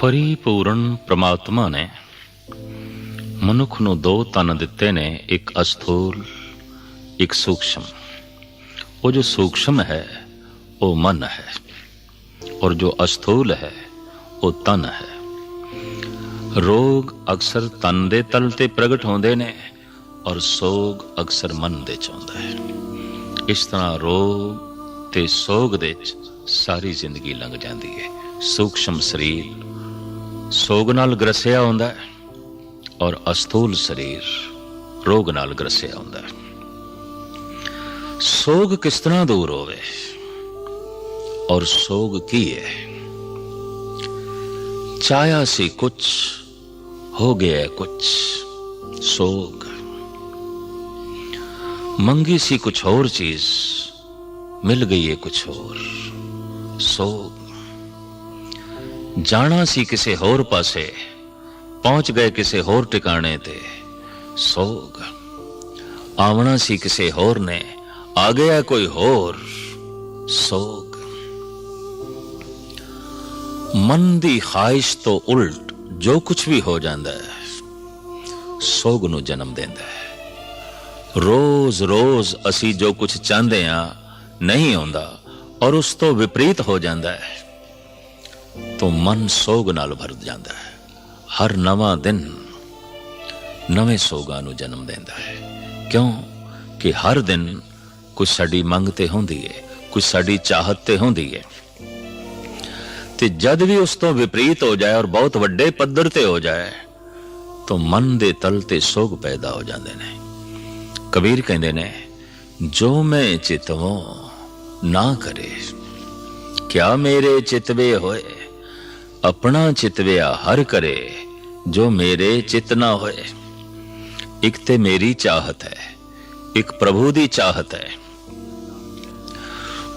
ਪਰਿਪੂਰਨ ਪ੍ਰਮਾਤਮਾ ਨੇ ਮਨੁੱਖ ਨੂੰ ਦੋ ਤਨ ਦਿੱਤੇ ਨੇ, ਇੱਕ ਅਸਥੂਲ, ਇੱਕ ਸੂਖਸ਼ਮ। ਉਹ ਜੋ ਸੂਖਸ਼ਮ ਹੈ, ਉਹ ਮਨ ਹੈ ਔਰ ਜੋ ਅਸਥੂਲ ਹੈ, ਉਹ ਤਨ ਹੈ। ਰੋਗ ਅਕਸਰ ਤਨ ਦੇ ਤਲ ਤੇ ਪ੍ਰਗਟ ਹੁੰਦੇ ਨੇ ਔਰ ਸੋਗ ਅਕਸਰ ਮਨ ਦੇ ਚ ਆਉਂਦਾ ਹੈ। ਇਸ ਤਰ੍ਹਾਂ ਰੋਗ ਤੇ ਸੋਗ ਦੇ ਚ ਸਾਰੀ ਜ਼ਿੰਦਗੀ ਲੰਘ ਜਾਂਦੀ ਹੈ। ਸੂਖਸ਼ਮ ਸਰੀਰ ਸੋਗ ਨਾਲ ਗਰਸਿਆ ਹੁੰਦਾ ਹੈ ਔਰ ਅਸਥੂਲ ਸਰੀਰ ਰੋਗ ਨਾਲ ਗਰਸਿਆ ਹੁੰਦਾ ਹੈ। ਸੋਗ ਕਿਸ ਤਰ੍ਹਾਂ ਦੂਰ ਹੋਵੇ ਔਰ ਸੋਗ ਕੀ ਹੈ? ਚਾਹਿਆ ਸੀ ਕੁਛ, ਹੋ ਗਿਆ ਕੁਛ ਸੋਗ। ਮੰਗੀ ਸੀ ਕੁਛ ਹੋਰ ਚੀਜ਼, ਮਿਲ ਗਈ ਹੈ ਕੁਛ ਹੋਰ ਸੋਗ। ਜਾਣਾ ਸੀ ਕਿਸੇ ਹੋਰ ਪਾਸੇ, ਪਹੁੰਚ ਗਏ ਕਿਸੇ ਹੋਰ ਟਿਕਾਣੇ ਤੇ, ਸੋਗ। ਆਵਣਾ ਸੀ ਕਿਸੇ ਹੋਰ ਨੇ, ਆ ਗਿਆ ਕੋਈ ਹੋਰ, ਸੋਗ। ਮਨ ਦੀ ਖਾਹਿਸ਼ ਤੋਂ ਉਲਟ ਜੋ ਕੁਝ ਵੀ ਹੋ ਜਾਂਦਾ ਹੈ, ਸੋਗ ਨੂੰ ਜਨਮ ਦਿੰਦਾ ਹੈ। ਰੋਜ਼-ਰੋਜ਼ ਅਸੀਂ ਜੋ ਕੁਝ ਚਾਹੁੰਦੇ ਆ ਨਹੀਂ ਆਉਂਦਾ ਔਰ ਉਸ ਤੋਂ ਵਿਪਰੀਤ ਹੋ ਜਾਂਦਾ ਹੈ। ਤੋਂ ਮਨ ਸੋਗ ਨਾਲ ਭਰ ਜਾਂਦਾ ਹੈ। ਹਰ ਨਵਾਂ ਦਿਨ ਨਵੇਂ ਸੋਗਾਂ ਨੂੰ ਜਨਮ ਦਿੰਦਾ ਹੈ। ਕਿਉਂ? ਕਿ ਹਰ ਦਿਨ ਕੁਝ ਸਾਡੀ ਮੰਗ ਤੇ ਹੁੰਦੀ ਹੈ ਕੁਝ ਸਾਡੀ ਚਾਹਤ ਤੇ ਹੁੰਦੀ ਹੈ ਤੇ ਜਦ ਵੀ ਉਸ ਤੋਂ ਵਿਪਰੀਤ ਹੋ ਜਾਏ ਔਰ ਬਹੁਤ ਵੱਡੇ ਪੱਧਰ ਤੇ ਹੋ ਜਾਏ, ਤਾਂ ਮਨ ਦੇ ਤਲ ਤੇ ਸੋਗ ਪੈਦਾ ਹੋ ਜਾਂਦੇ ਨੇ। ਕਬੀਰ ਕਹਿੰਦੇ ਨੇ, ਜੋ ਮੈਂ ਚਿਤਵੋ ਨਾ ਕਰੇ। ਕਿਆ ਮੇਰੇ ਚਿਤਵੇ ਹੋਏ? ਆਪਣਾ ਚਿਤਵਿਆ ਹਰ ਕਰੇ, ਜੋ ਮੇਰੇ ਚਿਤ ਨਾ ਹੋਏ। ਇੱਕ ਤੇ ਮੇਰੀ ਚਾਹਤ ਹੈ, ਇੱਕ ਪ੍ਰਭੂ ਦੀ ਚਾਹਤ ਹੈ।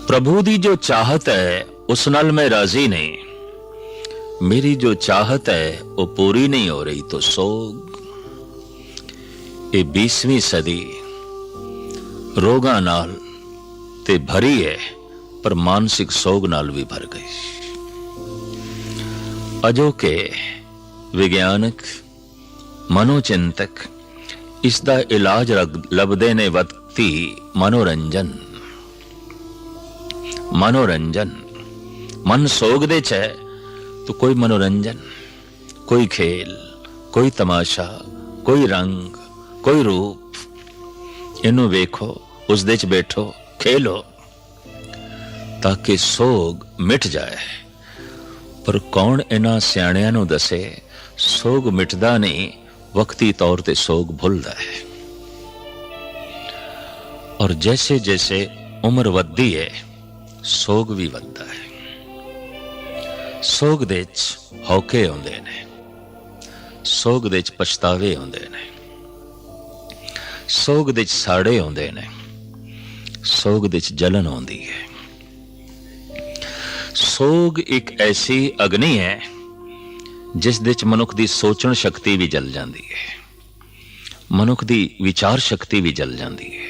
ਪ੍ਰਭੂ ਦੀ ਜੋ ਚਾਹਤ ਹੈ, ਉਸ ਨਾਲ ਮੈਂ ਰਾਜ਼ੀ ਨਹੀਂ। ਮੇਰੀ ਜੋ ਚਾਹਤ ਹੈ, ਉਹ ਪੂਰੀ ਨਹੀਂ ਹੋ ਰਹੀ ਤਾਂ ਸੋਗ। ਇਹ 20ਵੀਂ ਸਦੀ, ਰੋਗਾਂ ਨਾਲ ਤੇ ਭਰੀ ਹੈ, ਪਰ ਮਾਨਸਿਕ ਸੋਗ ਨਾਲ ਵੀ ਭਰ ਗਈ। ਅਜੋਕੇ ਵਿਗਿਆਨਕ ਮਨੋਚਿੰਤਕ ਇਸ ਦਾ ਇਲਾਜ ਲੱਭਦੇ ਨੇ ਵਕਤੀ ਮਨੋਰੰਜਨ। ਮਨੋਰੰਜਨ। ਮਨ ਸੋਗ ਦੇ ਚ ਹੈ ਤਾਂ ਕੋਈ ਮਨੋਰੰਜਨ, ਕੋਈ ਖੇਲ, ਕੋਈ ਤਮਾਸ਼ਾ, ਕੋਈ ਰੰਗ, ਕੋਈ ਰੂਪ। ਇਹਨੂੰ ਵੇਖੋ ਉਸ ਦੇ ਚ ਬੈਠੋ, ਖੇਲੋ, ਤਾਂ ਕਿ ਸੋਗ ਮਿਟ ਜਾਏ। ਪਰ ਕੌਣ ਇਹਨਾਂ ਸਿਆਣਿਆਂ ਨੂੰ ਦੱਸੇ? ਸੋਗ ਮਿਟਦਾ ਨਹੀਂ, ਵਕਤੀ ਤੌਰ ਤੇ ਸੋਗ ਭੁੱਲਦਾ ਹੈ। ਔਰ ਜੈਸੇ ਜੈਸੇ ਉਮਰ ਵੱਧਦੀ ਹੈ, ਸੋਗ ਵੀ ਵੱਧਦਾ ਹੈ। ਸੋਗ ਦੇ ਚ ਹੌਕੇ ਆਉਂਦੇ ਨੇ। ਸੋਗ ਦੇ ਚ ਪਛਤਾਵੇ ਆਉਂਦੇ ਨੇ। ਸੋਗ ਦੇ ਚ ਸਾੜੇ ਆਉਂਦੇ ਨੇ। ਸੋਗ ਦੇ ਚ ਜਲਨ ਆਉਂਦੀ ਹੈ। ਸੋਗ ਇੱਕ ਐਸੀ ਅਗਨੀ ਹੈ, ਜਿਸ ਦੇ ਚ ਮਨੁੱਖ ਦੀ ਸੋਚਣ ਸ਼ਕਤੀ ਵੀ ਜਲ ਜਾਂਦੀ ਹੈ। ਮਨੁੱਖ ਦੀ ਵਿਚਾਰ ਸ਼ਕਤੀ ਵੀ ਜਲ ਜਾਂਦੀ ਹੈ।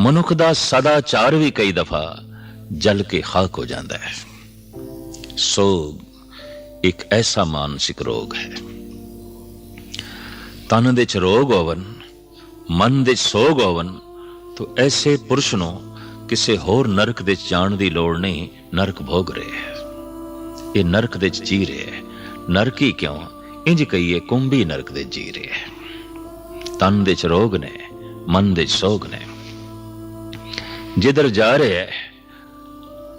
ਮਨੁੱਖ ਦਾ ਸਦਾਚਾਰ ਵੀ ਕਈ ਦਫਾ ਜਲ ਕੇ ਖਾਕ ਹੋ ਜਾਂਦਾ ਹੈ। ਸੋਗ ਇੱਕ ਐਸਾ ਮਾਨਸਿਕ ਰੋਗ ਹੈ। ਤਨ ਦੇ ਚ ਰੋਗ ਹੋਵਨ, ਮਨ ਦੇ ਸੋਗ ਹੋਵਨ, ਤਾਂ ਐਸੇ ਪੁਰਸ਼ ਨੂੰ ਕਿਸੇ ਹੋਰ ਨਰਕ ਦੇ ਜਾਣ ਦੀ ਲੋੜ ਨਹੀਂ। ਨਰਕ ਭੋਗ ਰਹੇ ਹੈ। ਇਹ ਨਰਕ ਦੇ ਚ ਜੀ ਰਹੇ ਹੈ। ਨਰਕ ਹੀ ਕਿਉਂ? ਇੰਜ ਕਹੀਏ ਕੁੰਭੀ ਨਰਕ ਦੇ ਜੀ ਰਹੇ ਹੈ। ਤਨ ਦੇ ਚ ਰੋਗ ਨੇ, ਮਨ ਦੇ ਸੋਗ ਨੇ। ਜਿੱਧਰ ਜਾ ਰਹੇ ਹੈ,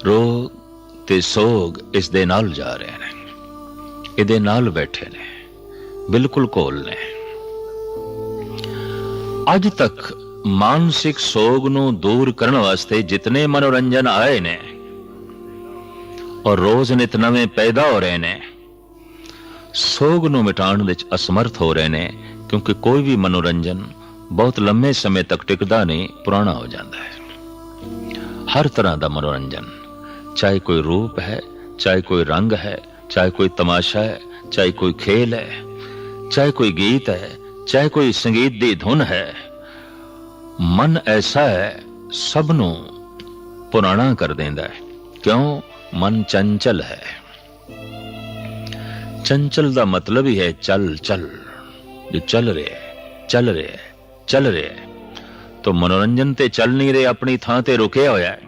ਰੋਗ ਤੇ ਸੋਗ ਇਸ ਦੇ ਨਾਲ ਜਾ ਰਹੇ ਨੇ। ਇਹਦੇ ਨਾਲ ਬੈਠੇ ਨੇ। ਬਿਲਕੁਲ ਕੋਲ ਨੇ। ਅੱਜ ਤੱਕ ਮਾਨਸਿਕ ਸੋਗ ਨੂੰ ਦੂਰ ਕਰਨ ਵਾਸਤੇ ਜਿਤਨੇ ਮਨੋਰੰਜਨ ਆਏ ਨੇ ਔਰ ਰੋਜ਼ ਨਿਤ ਨਵੇਂ ਪੈਦਾ ਹੋ ਰਹੇ ਨੇ। ਸੋਗ ਨੂੰ ਮਿਟਾਉਣ ਵਿੱਚ ਅਸਮਰਥ ਹੋ ਰਹੇ ਨੇ, ਕਿਉਂਕਿ ਕੋਈ ਵੀ ਮਨੋਰੰਜਨ ਬਹੁਤ ਲੰਮੇ ਸਮੇਂ ਤੱਕ ਟਿਕਦਾ ਨਹੀਂ, ਪੁਰਾਣਾ ਹੋ ਜਾਂਦਾ ਹੈ। ਹਰ ਤਰ੍ਹਾਂ ਦਾ ਮਨੋਰੰਜਨ, ਚਾਹੇ ਕੋਈ ਰੂਪ ਹੈ, ਚਾਹੇ ਕੋਈ ਰੰਗ ਹੈ, ਚਾਹੇ ਕੋਈ ਤਮਾਸ਼ਾ ਹੈ, ਚਾਹੇ ਕੋਈ ਖੇਲ ਹੈ, ਚਾਹੇ ਕੋਈ ਗੀਤ ਹੈ, ਚਾਹੇ ਕੋਈ ਸੰਗੀਤ ਦੀ ਧੁਨ ਹੈ, ਮਨ ਐਸਾ ਹੈ, ਸਭ ਨੂੰ ਪੁਰਾਣਾ ਕਰ ਦਿੰਦਾ ਹੈ। ਕਿਉਂ? ਮਨ ਚੰਚਲ ਹੈ। ਚੰਚਲ ਦਾ ਮਤਲਬ ਹੀ ਹੈ ਚੱਲ ਚੱਲ। ਜੋ ਚੱਲ ਰਿਹਾ ਹੈ, ਚੱਲ ਰਿਹਾ ਹੈ, ਚੱਲ ਰਿਹਾ ਹੈ। ਤੋ ਮਨੋਰੰਜਨ ਤੇ ਚੱਲ ਨਹੀਂ ਰਿਹਾ, ਆਪਣੀ ਥਾਂ ਤੇ ਰੁਕਿਆ ਹੋਇਆ ਹੈ।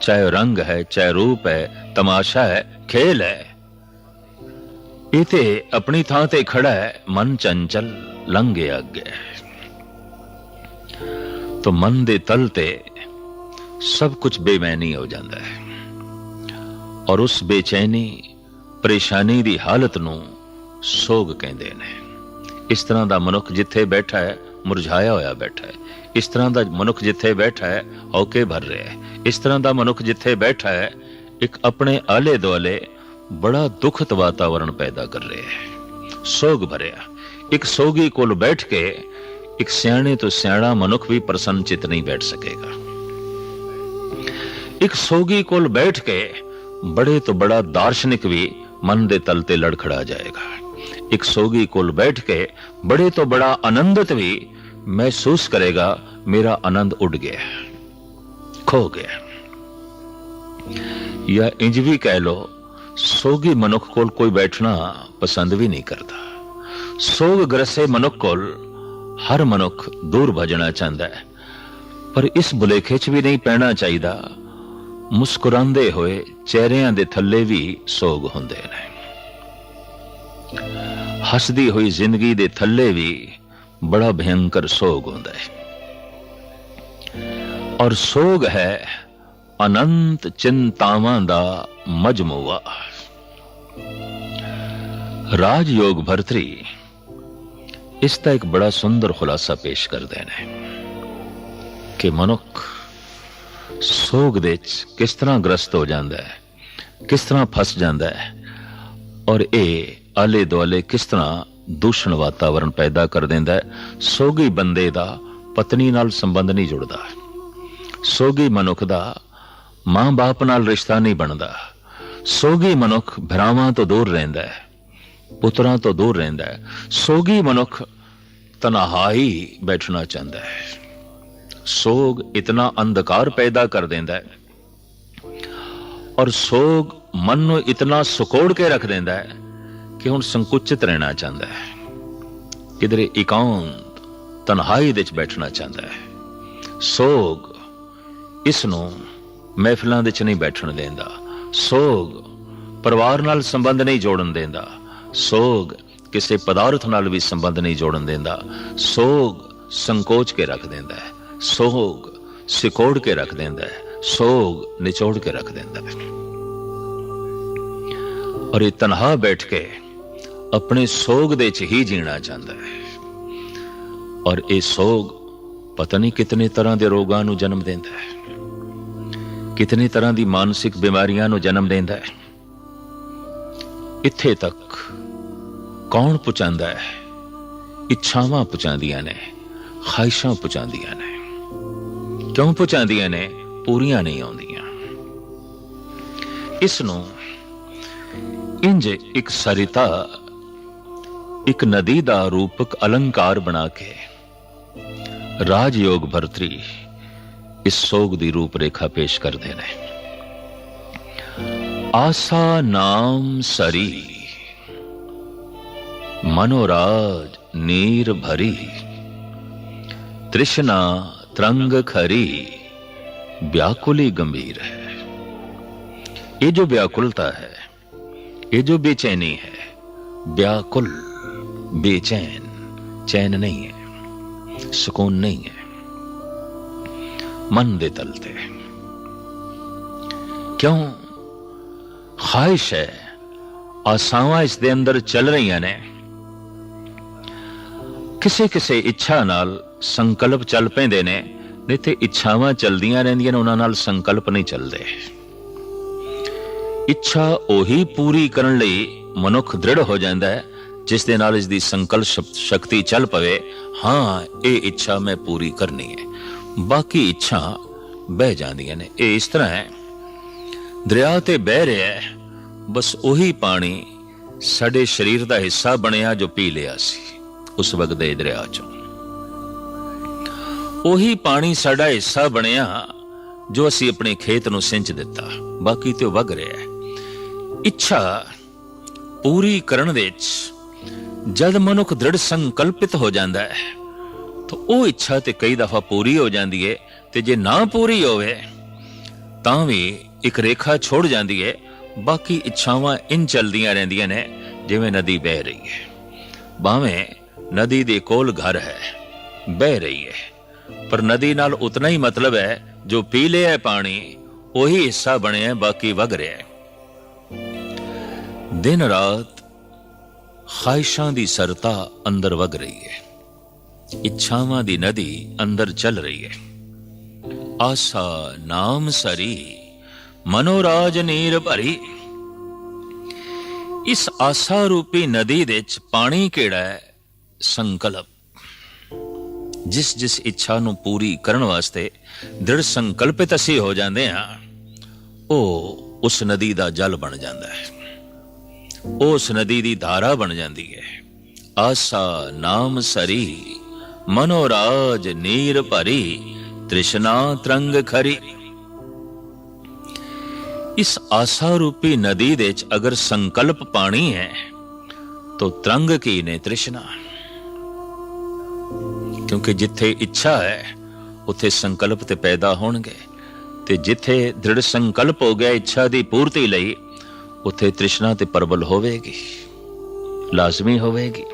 ਚਾਹੇ ਉਹ ਰੰਗ ਹੈ, ਚਾਹੇ ਰੂਪ ਹੈ, ਤਮਾਸ਼ਾ ਹੈ, ਖੇਲ ਹੈ। ਇਹ ਤੇ ਆਪਣੀ ਥਾਂ ਤੇ ਖੜਾ ਹੈ, ਮਨ ਚੰਚਲ, ਲੰਘ ਗਿਆ ਅੱਗੇ। ਤੋ ਮਨ ਦੇ ਤਲ ਤੇ ਸਭ ਕੁਝ ਬੇਮੈਨੀ ਹੋ ਜਾਂਦਾ ਹੈ। ਔਰ ਉਸ ਬੇਚੈਨੀ, ਪਰੇਸ਼ਾਨੀ ਦੀ ਹਾਲਤ ਨੂੰ ਸੋਗ ਕਹਿੰਦੇ ਨੇ। ਇਸ ਤਰ੍ਹਾਂ ਦਾ ਮਨੁੱਖ ਜਿੱਥੇ ਬੈਠਾ ਹੈ, ਮੁਰਝਾਇਆ ਹੋਇਆ ਬੈਠਾ ਹੈ। ਇਸ ਤਰ੍ਹਾਂ ਦਾ ਮਨੁੱਖ ਜਿੱਥੇ ਬੈਠਾ ਹੈ ਔਕੇ ਭਰ ਰਿਹਾ ਹੈ। ਇਸ ਤਰ੍ਹਾਂ ਦਾ ਮਨੁੱਖ ਜਿੱਥੇ ਬੈਠਾ ਹੈ, ਇੱਕ ਆਪਣੇ ਆਲੇ ਦੁਆਲੇ ਬੜਾ ਦੁਖਤ ਵਾਤਾਵਰਣ ਪੈਦਾ ਕਰ ਰਿਹਾ ਹੈ। ਸੋਗ ਭਰਿਆ। ਇੱਕ ਸੋਗੀ ਕੋਲ ਬੈਠ ਕੇ ਇੱਕ ਸਿਆਣੇ ਤੋਂ ਸਿਆਣਾ ਮਨੁੱਖ ਵੀ ਪ੍ਰਸੰਨ ਚਿਤ ਨਹੀਂ ਬੈਠ ਸਕੇਗਾ। ਇੱਕ ਸੋਗੀ ਕੋਲ ਬੈਠ ਕੇ ਬੜੇ ਤੋਂ ਬੜਾ ਦਾਰਸ਼ਨਿਕ ਵੀ ਮਨ ਦੇ ਤਲ ਤੇ ਲੜਖੜਾ ਜਾਏਗਾ। ਇੱਕ ਸੋਗੀ ਕੋਲ ਬੈਠ ਕੇ ਬੜੇ ਤੋਂ ਬੜਾ ਆਨੰਦਿਤ ਵੀ ਮਹਿਸੂਸ ਕਰੇਗਾ, ਮੇਰਾ ਆਨੰਦ ਉੱਡ ਗਿਆ, ਖੋ ਗਿਆ। ਜਾਂ ਇੰਜ ਵੀ ਕਹਿ ਲੋ ਸੋਗੀ ਮਨੁੱਖ ਕੋਲ ਕੋਈ ਬੈਠਣਾ ਪਸੰਦ ਵੀ ਨਹੀਂ ਕਰਦਾ। ਸੋਗ ਗ੍ਰਸੇ ਮਨੁੱਖ ਕੋਲ ਹਰ ਮਨੁੱਖ ਦੂਰ ਭਜਣਾ ਚਾਹੁੰਦਾ ਹੈ, ਪਰ ਇਸ ਬੁਲੇਖੇ 'ਚ ਵੀ ਨਹੀਂ ਪੈਣਾ ਚਾਹੀਦਾ ਮੁਸਕਰਾਉਂਦੇ ਹੋਏ ਚਿਹਰਿਆਂ ਦੇ ਥੱਲੇ ਵੀ ਸੋਗ ਹੁੰਦੇ ਨੇ। ਹੱਸਦੀ ਹੋਈ ਜ਼ਿੰਦਗੀ ਦੇ ਥੱਲੇ ਵੀ ਬੜਾ ਭਿਆਨਕ ਸੋਗ ਹੁੰਦਾ ਹੈ। ਔਰ ਸੋਗ ਹੈ ਅਨੰਤ ਚਿੰਤਾਵਾਂ ਦਾ ਮਜਮੂਆ। ਰਾਜ ਯੋਗ ਭਰਤਰੀ, ਇਸ ਦਾ ਇੱਕ ਬੜਾ ਸੁੰਦਰ ਖੁਲਾਸਾ ਪੇਸ਼ ਕਰਦੇ ਨੇ ਕਿ ਮਨੁੱਖ ਸੋਗ ਦੇ ਵਿੱਚ ਕਿਸ ਤਰ੍ਹਾਂ ਗ੍ਰਸਤ ਹੋ ਜਾਂਦਾ ਹੈ? ਕਿਸ ਤਰ੍ਹਾਂ ਫਸ ਜਾਂਦਾ ਹੈ? ਔਰ ਇਹ ਆਲੇ ਦੁਆਲੇ ਕਿਸ ਤਰ੍ਹਾਂ ਦੂਸ਼ਣ ਵਾਤਾਵਰਣ ਪੈਦਾ ਕਰ ਦਿੰਦਾ ਹੈ? ਸੋਗੀ ਬੰਦੇ ਦਾ ਪਤਨੀ ਨਾਲ ਸੰਬੰਧ ਨਹੀਂ ਜੁੜਦਾ। ਸੋਗੀ ਮਨੁੱਖ ਦਾ ਮਾਂ-ਬਾਪ ਨਾਲ ਰਿਸ਼ਤਾ ਨਹੀਂ ਬਣਦਾ। ਸੋਗੀ ਮਨੁੱਖ ਭਰਾਵਾਂ ਤੋਂ ਦੂਰ ਰਹਿੰਦਾ ਹੈ, ਪੁੱਤਰਾਂ ਤੋਂ ਦੂਰ ਰਹਿੰਦਾ ਹੈ। ਸੋਗੀ ਮਨੁੱਖ ਤਨਹਾਈ ਬੈਠਣਾ ਚਾਹੁੰਦਾ ਹੈ। ਸੋਗ ਇਤਨਾ ਅੰਧਕਾਰ ਪੈਦਾ ਕਰ ਦਿੰਦਾ ਹੈ। ਔਰ ਸੋਗ ਮਨ ਨੂੰ ਇਤਨਾ ਸੁਕੋੜ ਕੇ ਰੱਖ ਦਿੰਦਾ ਹੈ ਕਿ ਹੁਣ ਸੰਕੁਚਿਤ ਰਹਿਣਾ ਚਾਹੁੰਦਾ ਹੈ। ਕਿਧਰੇ ਇਕਾਂਤ ਤਨਹਾਈ ਵਿੱਚ ਬੈਠਣਾ ਚਾਹੁੰਦਾ ਹੈ। ਸੋਗ ਇਸ ਨੂੰ ਮਹਿਫਲਾਂ ਵਿੱਚ ਨਹੀਂ ਬੈਠਣ ਦਿੰਦਾ। ਸੋਗ ਪਰਿਵਾਰ ਨਾਲ ਸੰਬੰਧ ਨਹੀਂ ਜੋੜਨ ਦਿੰਦਾ। ਸੋਗ ਕਿਸੇ ਪਦਾਰਥ ਨਾਲ ਵੀ ਸੰਬੰਧ ਨਹੀਂ ਜੋੜਨ ਦਿੰਦਾ। ਸੋਗ ਸੰਕੋਚ ਕੇ ਰੱਖ ਦਿੰਦਾ ਹੈ। ਸੋਗ ਸਿਕੋੜ ਕੇ ਰੱਖ ਦਿੰਦਾ ਹੈ, ਸੋਗ ਨਿਚੋੜ ਕੇ ਰੱਖ ਦਿੰਦਾ ਹੈ। ਔਰ ਇਹ ਤਨਹਾ ਬੈਠ ਕੇ ਆਪਣੇ ਸੋਗ ਦੇ ਚ ਹੀ ਜੀਣਾ ਚਾਹੁੰਦਾ ਹੈ। ਔਰ ਇਹ ਸੋਗ ਪਤਾ ਨਹੀਂ ਕਿਤਨੇ ਤਰ੍ਹਾਂ ਦੇ ਰੋਗਾਂ ਨੂੰ ਜਨਮ ਦਿੰਦਾ ਹੈ, ਕਿਤਨੇ ਤਰ੍ਹਾਂ ਦੀ ਮਾਨਸਿਕ ਬਿਮਾਰੀਆਂ ਨੂੰ ਜਨਮ ਦਿੰਦਾ ਹੈ। ਇੱਥੇ ਤੱਕ ਕੌਣ ਪਹੁੰਚਾਉਂਦਾ ਹੈ? ਇੱਛਾਵਾਂ ਪਹੁੰਚਾਉਂਦੀਆਂ ਨੇ, ਖਾਹਿਸ਼ਾਂ ਪਹੁੰਚਾਉਂਦੀਆਂ ਨੇ। ਕਿਉਂ ਪਹੁੰਚਾਉਂਦੀਆਂ ਨੇ, ਪੂਰੀਆਂ ਨਹੀਂ ਆਉਂਦੀਆਂ। ਇਸ ਨੂੰ ਇੰਜ ਇੱਕ ਸਰਿਤਾ, ਇੱਕ ਨਦੀ ਦਾ ਰੂਪਕ ਅਲੰਕਾਰ ਬਣਾ ਕੇ ਰਾਜਯੋਗ ਭਰਤਰੀ ਇਸ ਸੋਗ ਦੀ ਰੂਪ ਰੇਖਾ ਪੇਸ਼ ਕਰਦੇ ਨੇ। ਆਸਾ ਨਾਮ ਸਰੀ, ਮਨੋਰਾਜ ਨੀਰ ਭਰੀ, ਤ੍ਰਿਸ਼ਨਾ ਤਰੰਗ ਖਰੀ व्याकुली गंभीर है ये जो व्याकुलता है ये जो बेचैनी है व्याकुल बेचैन चैन नहीं है सुकून नहीं है मन दे तल ते क्यों ख्वाहिश है ਆਸਾਵਾਂ ਇਸ ਦੇ ਅੰਦਰ ਚੱਲ ਰਹੀਆਂ ਨੇ ਕਿਸੇ ਕਿਸੇ ਇੱਛਾ ਨਾਲ ਸੰਕਲਪ ਚੱਲ ਪੈਂਦੇ ਨੇ, ਨਹੀਂ ਤੇ ਇੱਛਾਵਾਂ ਚੱਲਦੀਆਂ ਰਹਿੰਦੀਆਂ ਨੇ, ਉਹਨਾਂ ਨਾਲ ਸੰਕਲਪ ਨਹੀਂ ਚੱਲਦੇ। ਇੱਛਾ ਉਹੀ ਪੂਰੀ ਕਰਨ ਲਈ ਮਨੁੱਖ ਦ੍ਰਿੜ ਹੋ ਜਾਂਦਾ ਹੈ, ਜਿਸ ਦੇ ਨਾਲ ਇਸ ਦੀ ਸੰਕਲਪ ਸ਼ਕਤੀ ਚੱਲ ਪਵੇ। ਹਾਂ, ਇਹ ਇੱਛਾ ਮੈਂ ਪੂਰੀ ਕਰਨੀ ਹੈ। ਬਾਕੀ ਇੱਛਾ ਬਹਿ ਜਾਂਦੀਆਂ ਨੇ। ਇਹ ਇਸ ਤਰ੍ਹਾਂ ਹੈ। ਦਰਿਆ ਤੇ ਬਹਿ ਰਿਹਾ ਹੈ, ਬਸ ਉਹੀ ਪਾਣੀ ਸਾਡੇ ਸਰੀਰ ਦਾ ਹਿੱਸਾ ਬਣਿਆ ਜੋ ਪੀ ਲਿਆ ਸੀ, ਉਸ ਵਕਤ ਦੇ ਦਰਿਆ ਚੋਂ। ਉਹੀ ਪਾਣੀ ਸਾਡਾ ਹਿੱਸਾ ਬਣਿਆ ਜੋ ਅਸੀਂ ਆਪਣੇ ਖੇਤ ਨੂੰ ਸਿੰਚ ਦਿੱਤਾ। ਬਾਕੀ ਤੇ ਉਹ ਵਗ ਰਿਹਾ ਹੈ। ਇੱਛਾ ਪੂਰੀ ਕਰਨ ਵਿੱਚ ਜਦ ਮਨੁੱਖ ਦ੍ਰਿੜ ਸੰਕਲਪਿਤ ਹੋ ਜਾਂਦਾ ਹੈ, ਤਾਂ ਉਹ ਇੱਛਾ ਤੇ ਕਈ ਦਫਾ ਪੂਰੀ ਹੋ ਜਾਂਦੀ ਹੈ ਤੇ ਜੇ ਨਾ ਪੂਰੀ ਹੋਵੇ, ਤਾਂ ਵੀ ਇੱਕ ਰੇਖਾ ਛੋੜ ਜਾਂਦੀ ਹੈ। ਬਾਕੀ ਇੱਛਾਵਾਂ ਇਨ ਚਲਦੀਆਂ ਰਹਿੰਦੀਆਂ ਨੇ, ਜਿਵੇਂ ਨਦੀ ਵਹਿ ਰਹੀ ਹੈ। ਬਾਵੇਂ ਨਦੀ ਦੇ ਕੋਲ ਘਰ ਹੈ, ਬਹਿ ਰਹੀ ਹੈ। ਪਰ ਨਦੀ ਨਾਲ ਉਤਨਾ ਹੀ ਮਤਲਬ ਹੈ, ਜੋ ਪੀ ਲਿਆ ਹੈ ਪਾਣੀ, ਉਹੀ ਹਿੱਸਾ ਬਣਿਆ ਬਾਕੀ ਵਗ ਰਿਹਾ ਹੈ। ਦਿਨ ਰਾਤ ਖਾਹਿਸ਼ਾਂ ਦੀ ਸਰਤਾ ਅੰਦਰ ਵਗ ਰਹੀ ਹੈ। ਇੱਛਾਵਾਂ ਦੀ ਨਦੀ ਅੰਦਰ ਚੱਲ ਰਹੀ ਹੈ। ਆਸਾ ਨਾਮ ਸਰੀ, ਮਨੋਰਾਜ ਨੀਰ ਭਰੀ। ਇਸ ਆਸਾ ਰੂਪੀ ਨਦੀ ਦੇ ਵਿੱਚ ਪਾਣੀ ਕਿਹੜਾ ਹੈ? ਸੰਕਲਪ। ਜਿਸ ਜਿਸ ਇੱਛਾ ਨੂੰ ਪੂਰੀ ਕਰਨ ਵਾਸਤੇ ਦ੍ਰਿੜ ਸੰਕਲਪਿਤ ਅਸੀਂ ਹੋ ਜਾਂਦੇ ਹਾਂ, ਉਹ ਉਸ ਨਦੀ ਦਾ ਜਲ ਬਣ ਜਾਂਦਾ ਹੈ। ਉਸ ਨਦੀ ਦੀ ਧਾਰਾ ਬਣ ਜਾਂਦੀ ਹੈ। ਆਸਾ ਨਾਮ ਸਰੀ, ਮਨੋਰਾਜ ਨੀਰ ਭਰੀ, ਤ੍ਰਿਸ਼ਨਾ ਤਰੰਗ ਖਰੀ। ਇਸ ਆਸਾ ਰੂਪੀ ਨਦੀ ਦੇ ਵਿੱਚ ਅਗਰ ਸੰਕਲਪ ਪਾਣੀ ਹੈ, ਤੋ ਤਰੰਗ ਕੀ ਨੇ ਤ੍ਰਿਸ਼ਨਾ? ਕਿਉਂਕਿ ਜਿੱਥੇ ਇੱਛਾ ਹੈ, ਉੱਥੇ ਸੰਕਲਪ ਤੇ ਪੈਦਾ ਹੋਣਗੇ। ਤੇ ਜਿੱਥੇ ਦ੍ਰਿੜ ਸੰਕਲਪ ਹੋ ਗਿਆ ਇੱਛਾ ਦੀ ਪੂਰਤੀ ਲਈ, ਉੱਥੇ ਤ੍ਰਿਸ਼ਨਾ ਤੇ ਪਰਬਲ ਹੋਵੇਗੀ, ਲਾਜ਼ਮੀ ਹੋਵੇਗੀ।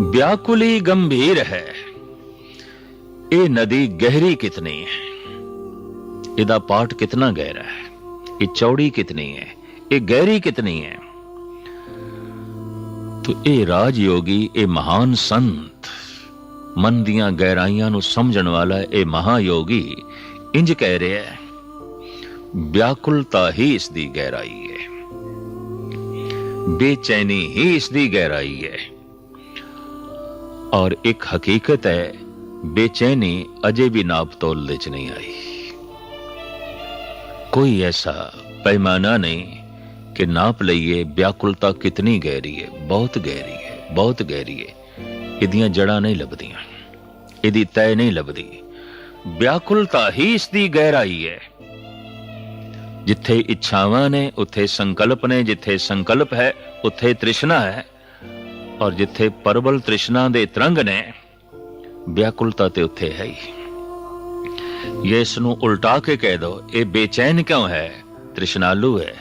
ਵਿਆਕੁਲੀ ਗੰਭੀਰ ਹੈ। ਇਹ ਨਦੀ ਗਹਿਰੀ ਕਿਤਨੀ ਹੈ? ਇਹਦਾ ਪਾਠ ਕਿਤਨਾ ਗਹਿਰਾ ਹੈ? ਇਹ ਚੌੜੀ ਕਿਤਨੀ ਹੈ? ਇਹ ਗਹਿਰੀ ਕਿਤਨੀ ਹੈ? ਤੋ ਇਹ ਰਾਜ ਯੋਗੀ ਇਹ ਮਹਾਨ ਸੰਤ। ਮਨ ਦੀਆਂ ਗਹਿਰਾਈਆਂ ਨੂੰ ਸਮਝਣ ਵਾਲਾ ਇਹ ਮਹਾਯੋਗੀ ਇੰਜ ਕਹਿ ਰਿਹਾ ਹੈ ਵਿਆਕੁਲਤਾ ਹੀ ਇਸ ਦੀ ਗਹਿਰਾਈ ਹੈ। ਬੇਚੈਨੀ ਹੀ ਇਸ ਦੀ ਗਹਿਰਾਈ ਹੈ। ਔਰ ਇੱਕ ਹਕੀਕਤ ਹੈ, ਬੇਚੈਨੀ ਅਜੇ ਵੀ ਨਾਪ ਤੋਲ ਚ ਨਹੀਂ ਆਈ। ਕੋਈ ਐਸਾ ਪੈਮਾਨਾ ਨਹੀਂ ਕਿ ਨਾਪ ਲਈਏ, ਵਿਆਕੁਲਤਾ ਕਿਤਨੀ ਗਹਿਰੀ ਹੈ ਬਹੁਤ ਗਹਿਰੀ ਹੈ ਬਹੁਤ ਗਹਿਰੀ ਹੈ ਇਹਦੀਆਂ ਜੜਾਂ ਨਹੀਂ ਲੱਭਦੀਆਂ, ਇਹਦੀ ਤੈ ਨਹੀਂ ਲੱਭਦੀ। ਵਿਆਕੁਲਤਾ ਹੀ ਇਸ ਦੀ ਗਹਿਰਾਈ ਹੈ ਜਿੱਥੇ ਇੱਛਾਵਾਂ ਨੇ, ਉੱਥੇ ਸੰਕਲਪ ਨੇ, ਜਿੱਥੇ ਸੰਕਲਪ ਹੈ, ਉੱਥੇ ਤ੍ਰਿਸ਼ਨਾ ਹੈ। ਔਰ ਜਿੱਥੇ ਪਰਬਲ ਤ੍ਰਿਸ਼ਨਾ ਦੇ ਤਰੰਗ ਨੇ, ਵਿਆਕੁਲਤਾ ਤੇ ਉੱਥੇ ਹੈ ਹੀ। ਇਹ ਇਸ ਨੂੰ ਉਲਟਾ ਕੇ ਕਹਿ ਦੋ, ਇਹ ਬੇਚੈਨ ਕਿਉਂ ਹੈ? ਤ੍ਰਿਸ਼ਨਾਲੂ ਹੈ।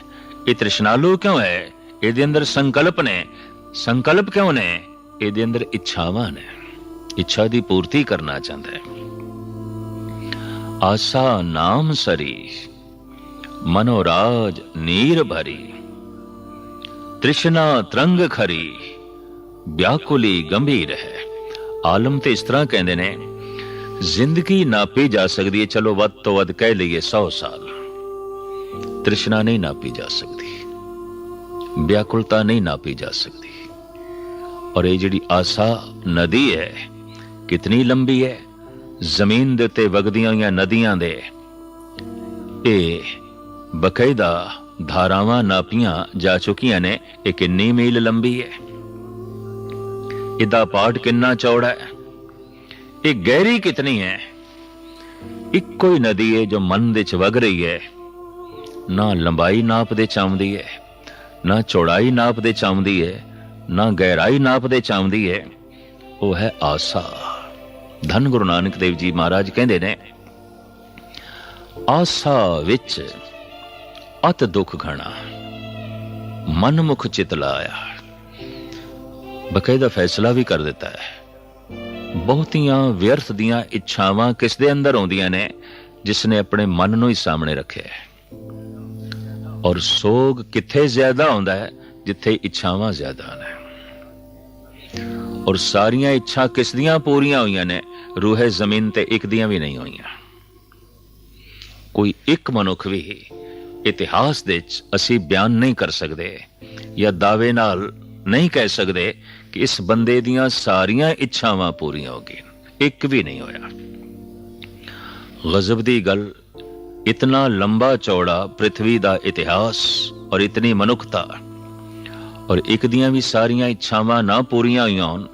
ਇਹ ਤ੍ਰਿਸ਼ਨਾਲੂ ਕਿਉਂ ਹੈ ਇਹਦੇ ਅੰਦਰ ਸੰਕਲਪ ਨੇ ਸੰਕਲਪ ਕਿਉਂ ਨੇ ਇਹਦੇ ਅੰਦਰ ਇੱਛਾਵਾਂ ਨੇ ਇੱਛਾ ਦੀ ਪੂਰਤੀ ਕਰਨਾ ਚਾਹੁੰਦਾ ਹੈ ਆਸਾ ਨਾਮ ਸਰੀ ਮਨੋਰਾਜ ਨੀਰ ਭਰੀ ਤ੍ਰਿਸ਼ਨਾ ਤਰੰਗ ਖਰੀ ਵਿਆਕੁਲੀ ਗੰਭੀਰ ਹੈ ਆਲਮ ਤੇ ਇਸ ਤਰ੍ਹਾਂ ਕਹਿੰਦੇ ਨੇ ਜ਼ਿੰਦਗੀ ਨਾਪੀ ਜਾ ਸਕਦੀ ਹੈ ਚਲੋ ਵੱਧ ਤੋਂ ਵੱਧ ਕਹਿ ਲਈਏ 100 ਸਾਲ ਤ੍ਰਿਸ਼ਨਾ ਨਹੀਂ ਨਾਪੀ ਜਾ ਸਕਦੀ। ਵਿਆਕੁਲਤਾ ਨਹੀਂ ਨਾਪੀ ਜਾ ਸਕਦੀ। ਔਰ ਇਹ ਜਿਹੜੀ ਆਸਾ ਨਦੀ ਹੈ, ਕਿਤਨੀ ਲੰਬੀ ਹੈ? ਜ਼ਮੀਨ ਦੇ ਉੱਤੇ ਵਗਦੀਆਂ ਹੋਈਆਂ ਨਦੀਆਂ ਦੇ। ਇਹ ਬਕਾਇਦਾ ਧਾਰਾਵਾਂ ਨਾਪੀਆਂ ਜਾ ਚੁੱਕੀਆਂ ਨੇ, ਇਹ ਕਿੰਨੀ ਮੀਲ ਲੰਬੀ ਹੈ? ਇਹਦਾ ਪਾਟ ਕਿੰਨਾ ਚੌੜਾ ਹੈ? ਇਹ ਗਹਿਰੀ ਕਿਤਨੀ ਹੈ? ਇੱਕੋ ਹੀ ਨਦੀ ਹੈ ਜੋ ਮਨ ਦੇ ਚ ਵਗ ਰਹੀ ਹੈ। ਨਾ ਲੰਬਾਈ ਨਾਪ ਦੇ ਚਾਉਂਦੀ ਹੈ ਨਾ ਚੌੜਾਈ ਨਾਪ ਦੇ ਚਾਉਂਦੀ ਹੈ ਨਾ ਗਹਿਰਾਈ ਨਾਪ ਦੇ ਚਾਉਂਦੀ ਹੈ ਉਹ ਹੈ ਆਸਾ। ਧੰਨ ਗੁਰੂ ਨਾਨਕ ਦੇਵ ਜੀ ਮਹਾਰਾਜ ਕਹਿੰਦੇ ਨੇ, ਆਸਾ ਵਿੱਚ ਅਤ ਦੁੱਖ ਘਣਾ ਮਨ ਮੁਖ ਚਿਤ ਲਾਇਆ। ਬਕਾਇਦਾ ਫੈਸਲਾ ਵੀ ਕਰ ਦਿੱਤਾ ਹੈ। ਬਹੁਤੀਆਂ ਵਿਅਰਥ ਦੀਆਂ ਇੱਛਾਵਾਂ ਕਿਸ ਦੇ ਅੰਦਰ ਆਉਂਦੀਆਂ ਨੇ, ਜਿਸ ਨੇ ਆਪਣੇ ਮਨ ਨੂੰ ਹੀ ਸਾਹਮਣੇ ਰੱਖਿਆ ਹੈ। ਔਰ ਸੋਗ ਕਿੱਥੇ ਜ਼ਿਆਦਾ ਹੁੰਦਾ ਹੈ, ਜਿੱਥੇ ਇੱਛਾਵਾਂ ਜ਼ਿਆਦਾ ਨੇ। ਔਰ ਸਾਰੀਆਂ ਇੱਛਾ ਕਿਸ ਦੀਆਂ ਪੂਰੀਆਂ ਹੋਈਆਂ ਨੇ, ਰੂਹੇ ਜ਼ਮੀਨ ਤੇ ਇੱਕ ਦੀਆਂ ਵੀ ਨਹੀਂ ਹੋਈਆਂ। ਕੋਈ ਇੱਕ ਮਨੁੱਖ ਵੀ ਇਤਿਹਾਸ ਦੇ ਵਿੱਚ ਅਸੀਂ ਬਿਆਨ ਨਹੀਂ ਕਰ ਸਕਦੇ ਜਾਂ ਦਾਅਵੇ ਨਾਲ ਨਹੀਂ ਕਹਿ ਸਕਦੇ ਕਿ ਇਸ ਬੰਦੇ ਦੀਆਂ ਸਾਰੀਆਂ ਇੱਛਾਵਾਂ ਪੂਰੀਆਂ ਹੋ ਗਈਆਂ। ਇੱਕ ਵੀ ਨਹੀਂ ਹੋਇਆ। ਗਜ਼ਬ ਦੀ ਗੱਲ ਇਤਨਾ ਲੰਬਾ ਚੌੜਾ ਪ੍ਰithvi ਦਾ ਇਤਿਹਾਸ ਔਰ ਇਤਨੀ ਮਨੁੱਖਤਾ। ਔਰ ਇੱਕ ਦੀਆਂ ਵੀ ਸਾਰੀਆਂ ਇੱਛਾਵਾਂ ਨਾ ਪੂਰੀਆਂ ਹੋਈਆਂ ਹੋਣ,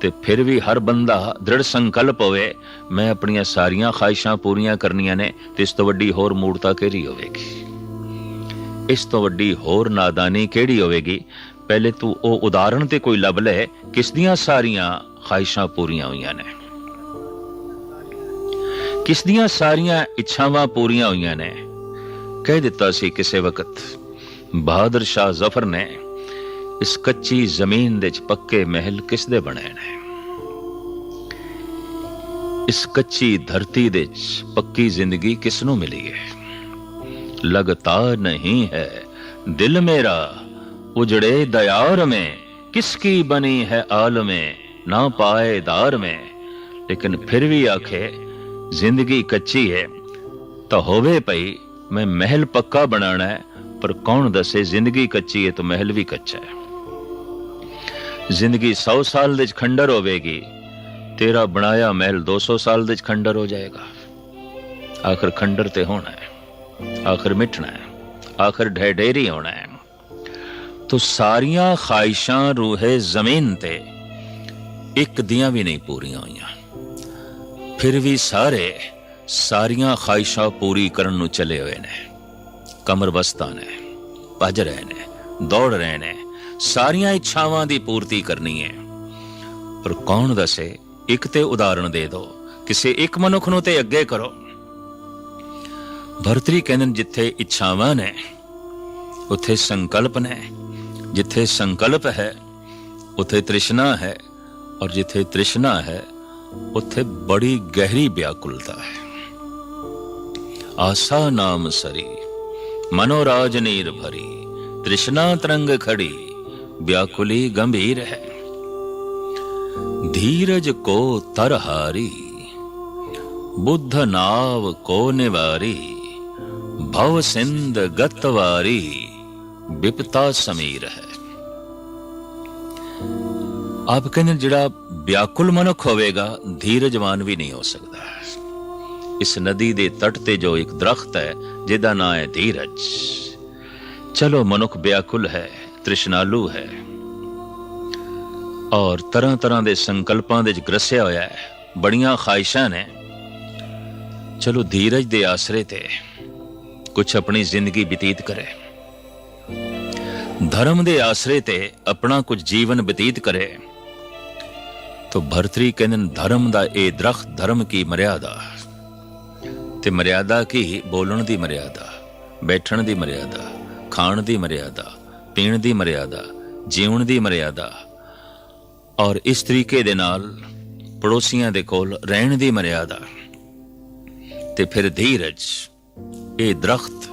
ਤੇ ਫਿਰ ਵੀ ਹਰ ਬੰਦਾ ਦ੍ਰਿੜ ਸੰਕਲਪ ਹੋਵੇ, ਮੈਂ ਆਪਣੀਆਂ ਸਾਰੀਆਂ ਖਾਹਿਸ਼ਾਂ ਪੂਰੀਆਂ ਕਰਨੀਆਂ ਨੇ, ਤੇ ਇਸ ਤੋਂ ਵੱਡੀ ਹੋਰ ਮੂਰਤਾ ਕਿਹੜੀ ਹੋਵੇਗੀ? ਇਸ ਤੋਂ ਵੱਡੀ ਹੋਰ ਨਾਦਾਨੀ ਕਿਹੜੀ ਹੋਵੇਗੀ? ਪਹਿਲੇ ਤੂੰ ਉਹ ਉਦਾਹਰਣ ਤੇ ਕੋਈ ਲੱਭ ਲੈ, ਕਿਸ ਦੀਆਂ ਸਾਰੀਆਂ ਖਾਹਿਸ਼ਾਂ ਪੂਰੀਆਂ ਹੋਈਆਂ ਨੇ? ਕਿਸ ਦੀਆਂ ਸਾਰੀਆਂ ਇੱਛਾਵਾਂ ਪੂਰੀਆਂ ਹੋਈਆਂ ਨੇ? ਕਹਿ ਦਿੱਤਾ ਸੀ ਕਿਸੇ ਵਕਤ, ਬਹਾਦਰ ਸ਼ਾਹ ਜ਼ਫਰ ਨੇ ਇਸ ਕੱਚੀ ਜ਼ਮੀਨ ਦੇ ਚ ਪੱਕੇ ਮਹਿਲ ਕਿਸ ਦੇ ਬਣੇ ਨੇ? ਇਸ ਕੱਚੀ ਧਰਤੀ ਦੇ ਚ ਪੱਕੀ ਜ਼ਿੰਦਗੀ ਕਿਸ ਨੂੰ ਮਿਲੀ ਹੈ? ਲਗਤਾ ਨਹੀਂ ਹੈ, ਦਿਲ ਮੇਰਾ ਉਜੜੇ ਦਿਆਰ ਮੇ, ਕਿਸ ਕੀ ਬਣੀ ਹੈ ਆਲਮੇ, ਨਾ ਪਾਏ ਦਾਰ ਮੇ, ਲੇਕਿਨ ਫਿਰ ਵੀ ਆਖੇ ਜ਼ਿੰਦਗੀ ਕੱਚੀ ਹੈ, ਤਾਂ ਹੋਵੇ ਭਈ ਮੈਂ ਮਹਿਲ ਪੱਕਾ ਬਣਾਣਾ ਹੈ, ਪਰ ਕੌਣ ਦੱਸੇ ਜ਼ਿੰਦਗੀ ਕੱਚੀ ਹੈ ਤਾਂ ਮਹਿਲ ਵੀ ਕੱਚਾ ਹੈ। ਜ਼ਿੰਦਗੀ 100 ਸਾਲ ਦੇ ਵਿੱਚ ਖੰਡਰ ਹੋਵੇਗੀ, ਤੇਰਾ ਬਣਾਇਆ ਮਹਿਲ 200 ਸਾਲ ਦੇ ਖੰਡਰ ਹੋ ਜਾਏਗਾ। ਆਖਰ ਖੰਡਰ ਤੇ ਹੋਣਾ ਹੈ, ਆਖਰ ਮਿਟਣਾ ਹੈ, ਆਖਰ ਢਹਿ ਹੋਣਾ ਹੈ। ਤੋ ਸਾਰੀਆਂ ਖਾਇਸ਼ਾਂ ਰੂਹੇ ਜ਼ਮੀਨ ਤੇ, ਇੱਕ ਦੀਆਂ ਵੀ ਨਹੀਂ ਪੂਰੀਆਂ ਹੋਈਆਂ। ਫਿਰ ਵੀ ਸਾਰੇ ਸਾਰੀਆਂ ਖਾਹਿਸ਼ਾਂ ਪੂਰੀ ਕਰਨ ਨੂੰ ਚਲੇ ਹੋਏ ਨੇ। ਕਮਰ ਬਸਤਾ ਨੇ ਭੱਜ ਰਹੇ ਨੇ ਦੌੜ ਰਹੇ ਨੇ ਸਾਰੀਆਂ ਇੱਛਾਵਾਂ ਦੀ ਪੂਰਤੀ ਕਰਨੀ ਹੈ। ਪਰ ਕੌਣ ਦੱਸੇ ਇੱਕ ਤੇ ਉਦਾਹਰਣ ਦੇ ਦਿਓ ਕਿਸੇ ਇੱਕ ਮਨੁੱਖ ਨੂੰ ਤੇ ਅੱਗੇ ਕਰੋ। ਭਰਤਰੀ ਕਹਿੰਦੇ ਨੇ, ਜਿੱਥੇ ਇੱਛਾਵਾਂ ਨੇ ਉੱਥੇ ਸੰਕਲਪ ਨੇ ਜਿੱਥੇ ਸੰਕਲਪ ਹੈ ਉੱਥੇ ਤ੍ਰਿਸ਼ਨਾ ਹੈ ਔਰ ਜਿੱਥੇ ਤ੍ਰਿਸ਼ਨਾ ਹੈ ਉੱਥੇ ਬੜੀ ਗਹਿਰੀ ਵਿਆਕੁਲਤਾ ਹੈ ਆਸਾ ਨਾਮ ਸਰੀ ਮਨੋਰਾਜ ਨੀਰ ਭਰੀ ਤ੍ਰਿਸ਼ਨਾ ਤਰੰਗ ਖੜੀ ਵਿਆਕੁਲੀ ਗੰਭੀਰ ਹੈ ਧੀਰਜ ਕੋ ਤਰਹਾਰੀ बुद्ध नाव को निवारी भव सिंध गतवारी ਵਿਪਤਾ ਸਮੀਰ ਹੈ ਆਪ ਕਹਿੰਦੇ ਨੇ, ਜਿਹੜਾ ਵਿਆਕੁਲ ਮਨੁੱਖ ਹੋਵੇਗਾ ਧੀਰਜਵਾਨ ਵੀ ਨਹੀਂ ਹੋ ਸਕਦਾ। ਇਸ ਨਦੀ ਦੇ ਤੱਟ ਤੇ ਜੋ ਇੱਕ ਦਰਖਤ ਹੈ, ਜਿਹਦਾ ਨਾਮ ਹੈ ਧੀਰਜ। ਚਲੋ ਮਨੁੱਖ ਵਿਆਕੁਲ ਹੈ, ਤ੍ਰਿਸ਼ਨਾਲੂ ਹੈ। ਔਰ ਤਰ੍ਹਾਂ ਤਰ੍ਹਾਂ ਦੇ ਸੰਕਲਪਾਂ ਦੇ ਵਿੱਚ ਗਰਸਿਆ ਹੋਇਆ ਹੈ, ਬੜੀਆਂ ਖਾਹਿਸ਼ਾਂ ਨੇ। ਚਲੋ ਧੀਰਜ ਦੇ ਆਸਰੇ ਤੇ ਕੁਝ ਆਪਣੀ ਜ਼ਿੰਦਗੀ ਬਤੀਤ ਕਰੇ। ਧਰਮ ਦੇ ਆਸਰੇ ਤੇ ਆਪਣਾ ਕੁਝ ਜੀਵਨ ਬਤੀਤ ਕਰੇ। ਤੋ ਭਰਤਰੀ ਕਹਿੰਦੇ ਧਰਮ ਦਾ ਇਹ ਦਰਖਤ, ਧਰਮ ਕੀ ਮਰਿਆਦਾ? ਤੇ ਮਰਿਆਦਾ ਕੀ? ਬੋਲਣ ਦੀ ਮਰਿਆਦਾ, ਬੈਠਣ ਦੀ ਮਰਿਆਦਾ, ਖਾਣ ਦੀ ਮਰਿਆਦਾ, ਪੀਣ ਦੀ ਮਰਿਆਦਾ ਜੀਵਨ ਦੀ ਮਰਿਆਦਾ। ਔਰ ਇਸ ਤਰੀਕੇ ਦੇ ਨਾਲ ਪੜੋਸੀਆਂ ਦੇ ਕੋਲ ਰਹਿਣ ਦੀ ਮਰਿਆਦਾ। ਤੇ ਫਿਰ ਧੀਰਜ, ਇਹ ਦਰਖਤ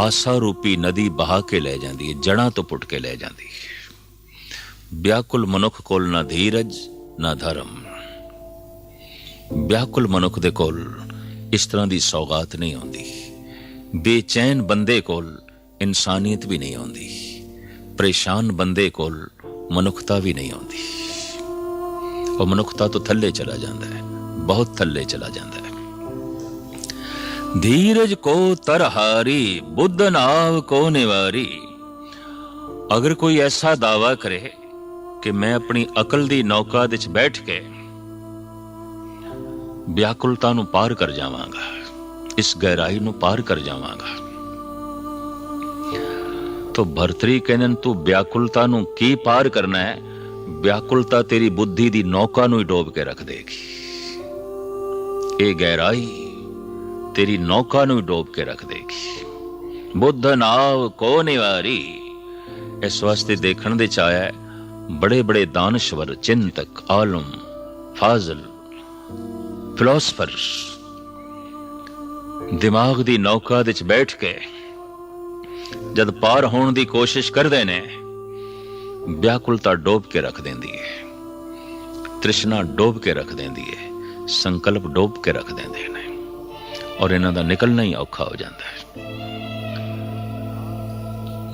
ਆਸਾ ਰੂਪੀ ਨਦੀ ਬਹਾ ਕੇ ਲੈ ਜਾਂਦੀ ਹੈ ਜੜਾਂ ਤੋਂ ਪੁੱਟ ਕੇ ਲੈ ਜਾਂਦੀ ਹੈ। ਵਿਆਕੁਲ ਮਨੁੱਖ ਕੋਲ ਨਾ ਧੀਰਜ ਨਾ ਧਰਮ ਵਿਆਕੁਲ ਮਨੁੱਖ ਦੇ ਕੋਲ ਇਸ ਤਰ੍ਹਾਂ ਦੀ ਸੌਗਾਤ ਨਹੀਂ ਆਉਂਦੀ ਬੇਚੈਨ ਬੰਦੇ ਕੋਲ ਇਨਸਾਨੀਅਤ ਵੀ ਨਹੀਂ ਆਉਂਦੀ ਪਰੇਸ਼ਾਨ ਬੰਦੇ ਕੋਲ ਮਨੁੱਖਤਾ ਵੀ ਨਹੀਂ ਆਉਂਦੀ ਉਹ ਮਨੁੱਖਤਾ ਤੋਂ ਥੱਲੇ ਚਲਾ ਜਾਂਦਾ ਹੈ ਬਹੁਤ ਥੱਲੇ ਚਲਾ ਜਾਂਦਾ ਹੈ धीरज को तरहारी बुद्ध नाव को निवारी ਅਗਰ ਕੋਈ ਐਸਾ ਦਾਵਾ ਕਰੇ ਕਿ ਮੈਂ ਆਪਣੀ ਅਕਲ ਦੀ ਨੌਕਾ ਦੇ ਵਿੱਚ ਬੈਠ ਕੇ ਵਿਆਕੁਲਤਾ ਨੂੰ ਪਾਰ ਕਰ ਜਾਵਾਂਗਾ। ਇਸ ਗਹਿਰਾਈ ਨੂੰ ਪਾਰ ਕਰ ਜਾਵਾਂਗਾ। ਤੋ ਭਰਤਰੀ ਕਹਿੰਦੇ ਤੂੰ ਵਿਆਕੁਲਤਾ ਨੂੰ ਕੀ ਪਾਰ ਕਰਨਾ ਹੈ? ਵਿਆਕੁਲਤਾ ਤੇਰੀ ਬੁੱਧੀ ਦੀ ਨੌਕਾ ਨੂੰ ਹੀ ਡੋਬ ਕੇ ਰੱਖ ਦੇਗੀ। ਇਹ ਗਹਿਰਾਈ ਤੇਰੀ ਨੌਕਾ ਨੂੰ ਹੀ ਡੋਬ ਕੇ ਰੱਖ ਦੇਗੀ। ਬੁੱਧ ਨਾਵ ਕੋ ਨਿਵਾਰੀ? ਇਸ ਵਾਸਤੇ ਦੇਖਣ ਦੇ ਚ ਆਇਆ ਹੈ, ਬੜੇ ਬੜੇ ਦਾਨਸ਼ਵਰ ਚਿੰਤਕ ਆਲਮ ਫਾਜ਼ਲ ਫਿਲਾਸਫਰਸ ਦਿਮਾਗ ਦੀ ਨੌਕਾ ਵਿੱਚ ਬੈਠ ਕੇ ਜਦ ਪਾਰ ਹੋਣ ਦੀ ਕੋਸ਼ਿਸ਼ ਕਰਦੇ ਨੇ ਵਿਆਕੁਲਤਾ ਡੋਬ ਕੇ ਰੱਖ ਦਿੰਦੀ ਹੈ ਤ੍ਰਿਸ਼ਨਾ ਡੋਬ ਕੇ ਰੱਖ ਦਿੰਦੀ ਹੈ ਸੰਕਲਪ ਡੋਬ ਕੇ ਰੱਖ ਦਿੰਦੇ ਨੇ ਔਰ ਇਹਨਾਂ ਦਾ ਨਿਕਲਣਾ ਹੀ ਔਖਾ ਹੋ ਜਾਂਦਾ ਹੈ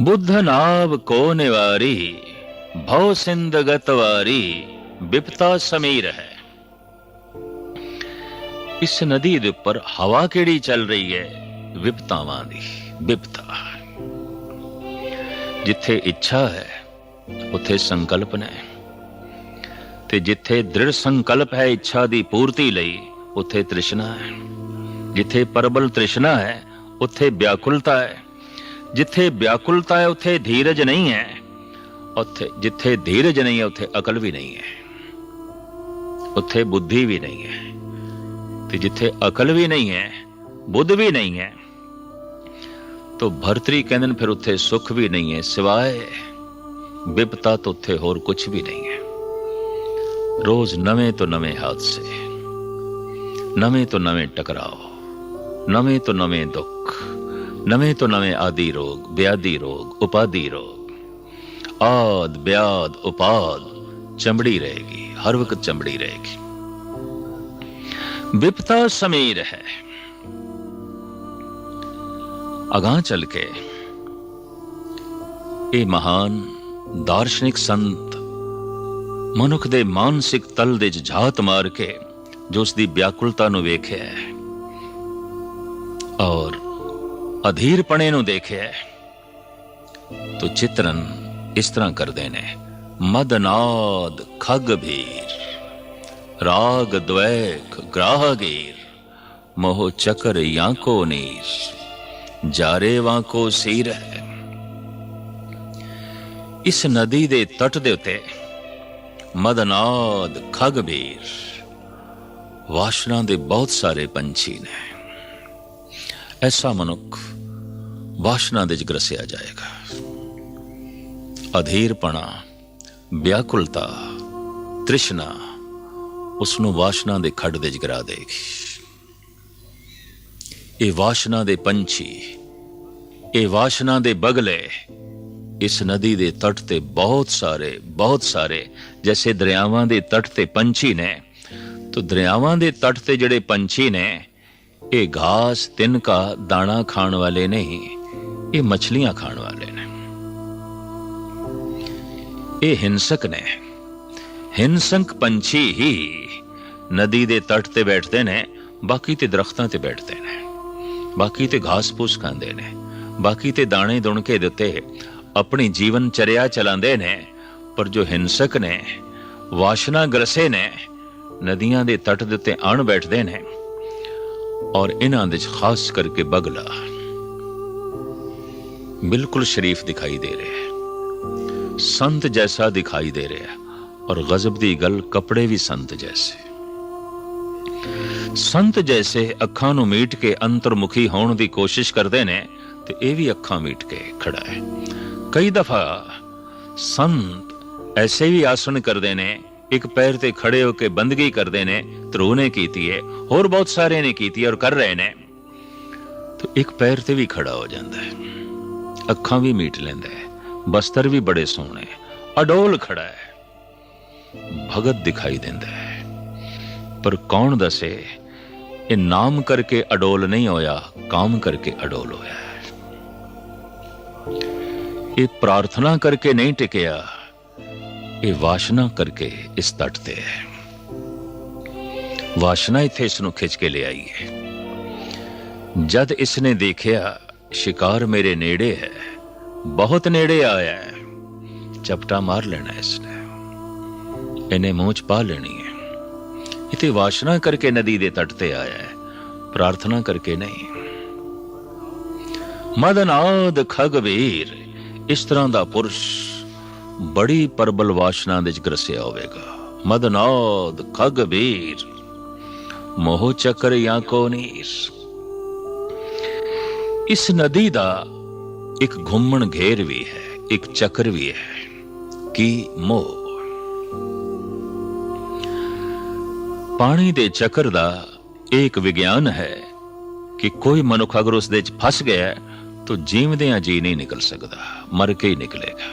ਬੁੱਧ ਨਾਵ ਕੋ ਨਿਵਾਰੀ ਭਉ ਸਿੰਧ ਗਤਵਾਰੀ ਵਿਪਤਾ ਸਮੀਰ ਹੈ ਇਸ ਨਦੀ ਦੇ ਉੱਪਰ ਹਵਾ ਕਿਹੜੀ ਚੱਲ ਰਹੀ ਹੈ ਵਿਪਤਾਵਾਂ ਦੀ ਵਿਪਤਾ ਜਿੱਥੇ ਇੱਛਾ ਹੈ ਉੱਥੇ ਸੰਕਲਪ ਨੇ ਤੇ ਜਿੱਥੇ ਦ੍ਰਿੜ ਸੰਕਲਪ ਹੈ ਇੱਛਾ ਦੀ ਪੂਰਤੀ ਲਈ ਉੱਥੇ ਤ੍ਰਿਸ਼ਨਾ ਹੈ ਜਿੱਥੇ ਪਰਬਲ ਤ੍ਰਿਸ਼ਨਾ ਹੈ ਉੱਥੇ ਵਿਆਕੁਲਤਾ ਹੈ ਜਿੱਥੇ ਵਿਆਕੁਲਤਾ ਹੈ ਉੱਥੇ ਧੀਰਜ ਨਹੀਂ ਹੈ ਉੱਥੇ ਜਿੱਥੇ ਧੀਰਜ ਨਹੀਂ ਹੈ ਉੱਥੇ ਅਕਲ ਵੀ ਨਹੀਂ ਹੈ ਉੱਥੇ ਬੁੱਧੀ ਵੀ ਨਹੀਂ ਹੈ ਤੇ ਜਿੱਥੇ ਅਕਲ ਵੀ ਨਹੀਂ ਹੈ ਬੁੱਧ ਵੀ ਨਹੀਂ ਹੈ ਤੋ ਭਰਤਰੀ ਕਹਿੰਦੇ ਨੇ ਫਿਰ ਉੱਥੇ ਸੁੱਖ ਵੀ ਨਹੀਂ ਹੈ ਸਿਵਾਏ ਵਿਪਤਾ ਤੋਂ ਉੱਥੇ ਹੋਰ ਕੁਝ ਵੀ ਨਹੀਂ ਹੈ ਰੋਜ਼ ਨਵੇਂ ਤੋਂ ਨਵੇਂ ਹਾਦਸੇ ਨਵੇਂ ਤੋਂ ਨਵੇਂ ਟਕਰਾਓ ਨਵੇਂ ਤੋਂ ਨਵੇਂ ਦੁੱਖ ਨਵੇਂ ਤੋਂ ਨਵੇਂ ਆਦੀ ਰੋਗ ਵਿਆਦੀ ਰੋਗ ਉਪਾਦੀ ਰੋਗ ਆਦ ਵਿਆਦ ਉਪਾਦ ਚਮੜੀ ਰਹੇਗੀ ਹਰ ਵਕਤ ਚਮੜੀ ਰਹੇਗੀ। ਵਿਪਤਾ ਸਮੀਰ ਹੈ ਅਗਾਹ ਚੱਲ ਕੇ ਇਹ ਮਹਾਨ ਦਾਰਸ਼ਨਿਕ ਸੰਤ ਮਨੁੱਖ ਦੇ ਮਾਨਸਿਕ ਤਲ ਦੇ ਝਾਤ ਮਾਰ ਕੇ ਜੋ ਉਸ ਦੀ ਵਿਆਕੁਲਤਾ ਨੂੰ ਵੇਖਿਆ ਹੈ ਔਰ ਅਧੀਰਪਣੇ ਨੂੰ ਦੇਖਿਆ ਹੈ, ਤੋ ਚਿਤਰਨ ਇਸ ਤਰ੍ਹਾਂ ਕਰਦੇ ਨੇ। ਮਦਨਾਦ ਖਗ ਭੀਰ ਰਾਗ ਦ્વੈਕ ਗ੍ਰਾਹਗੀਰ, ਮੋਹ ਚਕਰ ਯਾਕੋ ਨੀਰ, ਜਾਰੇ ਵਾਂਕੋ ਸੀਰ ਹੈ। ਇਸ ਨਦੀ ਦੇ ਤਟ ਦੇ ਉੱਤੇ ਮਦਨਾਦ ਖਗ ਭੀਰ ਵਾਸ਼ਨਾ ਦੇ ਬਹੁਤ ਸਾਰੇ ਪੰਛੀ ਨੇ। ਐਸਾ ਮਨੁੱਖ ਵਾਸ਼ਨਾ ਦੇ ਚ ਗਰਸਿਆ ਜਾਏਗਾ। ਅਧੀਰਪਣਾ, ਵਿਆਕੁਲਤਾ, ਤ੍ਰਿਸ਼ਨਾ ਉਸ ਨੂੰ ਵਾਸ਼ਨਾ ਦੇ ਖੱਡ ਦੇ ਚ ਦੇਗੀ। ਇਹ ਵਾਸ਼ਨਾ ਦੇ ਪੰਛੀ, ਇਹ ਵਾਸ਼ਨਾ ਦੇ ਬਗਲੇ, ਇਸ ਨਦੀ ਦੇ ਤੱਟ ਤੇ ਬਹੁਤ ਸਾਰੇ ਬਹੁਤ ਸਾਰੇ, ਜੈਸੇ ਦਰਿਆਵਾਂ ਦੇ ਤੱਟ ਤੇ ਪੰਛੀ ਨੇ, ਤੋ ਦਰਿਆਵਾਂ ਦੇ ਤੱਟ ਤੇ ਜਿਹੜੇ ਪੰਛੀ ਨੇ, ਇਹ ਘਾਸ ਤਿਨਕਾ ਦਾਣਾ ਖਾਣ ਵਾਲੇ ਨਹੀਂ, ਇਹ ਮੱਛਲੀਆਂ ਖਾਣ ਇਹ ਹਿੰਸਕ ਨੇ। ਹਿੰਸਕ ਪੰਛੀ ਹੀ ਨਦੀ ਦੇ ਤਟ ਤੇ ਬੈਠਦੇ ਨੇ, ਬਾਕੀ ਤੇ ਦਰਖਤਾਂ ਤੇ ਬੈਠਦੇ ਨੇ। ਬਾਕੀ ਤੇ ਘਾਸ ਫੂਸ ਖਾਂਦੇ ਨੇ। ਬਾਕੀ ਤੇ ਦਾਣੇ ਦੁਣਕੇ ਦਿੱਤੇ ਆਪਣੀ ਜੀਵਨ ਚਰਿਆ ਚਲਾਉਂਦੇ ਨੇ। ਪਰ ਜੋ ਹਿੰਸਕ ਨੇ, ਵਾਸ਼ਨਾ ਗਰਸੇ ਨੇ, ਨਦੀਆਂ ਦੇ ਤੱਟ ਦੇ ਉੱਤੇ ਆਣ ਬੈਠਦੇ ਨੇ ਔਰ ਇਹਨਾਂ ਦੇ ਖਾਸ ਕਰਕੇ ਬਗਲਾ ਬਿਲਕੁਲ ਸ਼ਰੀਫ ਦਿਖਾਈ ਦੇ ਰਿਹਾ ਸੰਤ ਜੈਸਾ ਦਿਖਾਈ ਦੇ ਰਿਹਾ ਔਰ ਗਜ਼ਬ ਦੀ ਗੱਲ ਕੱਪੜੇ ਵੀ ਸੰਤ ਜੈਸੇ। ਸੰਤ ਜੈਸੇ ਅੱਖਾਂ ਨੂੰ ਮੀਟ ਕੇ ਅੰਤਰਮੁਖੀ ਹੋਣ ਦੀ ਕੋਸ਼ਿਸ਼ ਕਰਦੇ ਨੇ ਤੇ ਇਹ ਵੀ ਅੱਖਾਂ ਮੀਟ ਕੇ ਖੜਾ ਹੈ। ਕਈ ਦਫਾ ਸੰਤ ਐਸੇ ਵੀ ਆਸਣ ਕਰਦੇ ਨੇ, ਇੱਕ ਪੈਰ ਤੇ ਖੜੇ ਹੋ ਕੇ ਬੰਦਗੀ ਕਰਦੇ ਨੇ ਧਰੂ ਨੇ ਕੀਤੀ ਹੈ, ਹੋਰ ਬਹੁਤ ਸਾਰੇ ਨੇ ਕੀਤੀ ਹੈ ਔਰ ਕਰ ਰਹੇ ਨੇ। ਤਾਂ ਇੱਕ ਪੈਰ ਤੇ ਵੀ ਖੜਾ ਹੋ ਜਾਂਦਾ ਹੈ। ਅੱਖਾਂ ਵੀ ਮੀਟ ਲੈਂਦਾ ਹੈ। ਬਸਤਰ ਵੀ ਬੜੇ ਸੋਹਣੇ, ਅਡੋਲ ਖੜਾ ਹੈ। ਭਗਤ ਦਿਖਾਈ ਦਿੰਦਾ ਹੈ। ਪਰ ਕੌਣ ਦੱਸੇ, ਇਹ ਨਾਮ ਕਰਕੇ ਅਡੋਲ ਨਹੀਂ ਹੋਇਆ, ਕਾਮ ਕਰਕੇ ਅਡੋਲ ਹੋਇਆ ਇਹ ਪ੍ਰਾਰਥਨਾ ਕਰਕੇ ਨਹੀਂ ਟਿਕਿਆ, ਇਹ ਵਾਸ਼ਨਾ ਕਰਕੇ ਇਸ ਤਟ ਤੇ ਹੈ। ਵਾਸ਼ਨਾ ਇੱਥੇ ਇਸ ਨੂੰ ਖਿੱਚ ਕੇ ਲਿਆਈ ਹੈ। ਜਦ ਇਸ ਨੇ ਦੇਖਿਆ, ਸ਼ਿਕਾਰ ਮੇਰੇ ਨੇੜੇ ਹੈ। ਬਹੁਤ ਨੇੜੇ ਆਇਆ ਹੈ। ਚਪਟਾ ਮਾਰ ਲੈਣਾ ਇਸ ਨੇ ਇਹਨੇ ਮੂੰਹ ਚ ਪਾ ਲੈਣੀ ਹੈ। ਇਤੇ ਵਾਸ਼ਨਾ ਕਰਕੇ ਨਦੀ ਦੇ ਤਟ ਤੇ ਆਇਆ ਹੈ। ਪ੍ਰਾਰਥਨਾ ਕਰਕੇ ਨਹੀਂ। ਮਦਨਾਦ ਖਗਵੀਰ, ਇਸ ਤਰ੍ਹਾਂ ਦਾ ਪੁਰਸ਼ ਬੜੀ ਪਰਬਲ ਵਾਸ਼ਨਾ ਦੇ ਚ ਗਰਸਿਆ ਹੋਵੇਗਾ। ਮਦਨਾਦ ਖਗਵੀਰ, ਮੋਹ ਚੱਕਰ ਜਾਂ ਕੋ ਇਸ ਨਦੀ ਦਾ ਇੱਕ ਘੁੰਮਣ ਘੇਰ ਵੀ ਹੈ, ਇੱਕ ਚੱਕਰ ਵੀ ਹੈ। ਕੀ ਮੋਹ? ਪਾਣੀ ਦੇ ਚੱਕਰ ਦਾ ਇੱਕ ਵਿਗਿਆਨ ਹੈ ਕਿ ਕੋਈ ਮਨੁੱਖ ਅਗਰ ਉਸ ਦੇ ਚ ਫਸ ਗਿਆ ਤਾਂ ਜੀਵਦਿਆਂ ਜੀ ਨਹੀਂ ਨਿਕਲ ਸਕਦਾ, ਮਰ ਕੇ ਹੀ ਨਿਕਲੇਗਾ।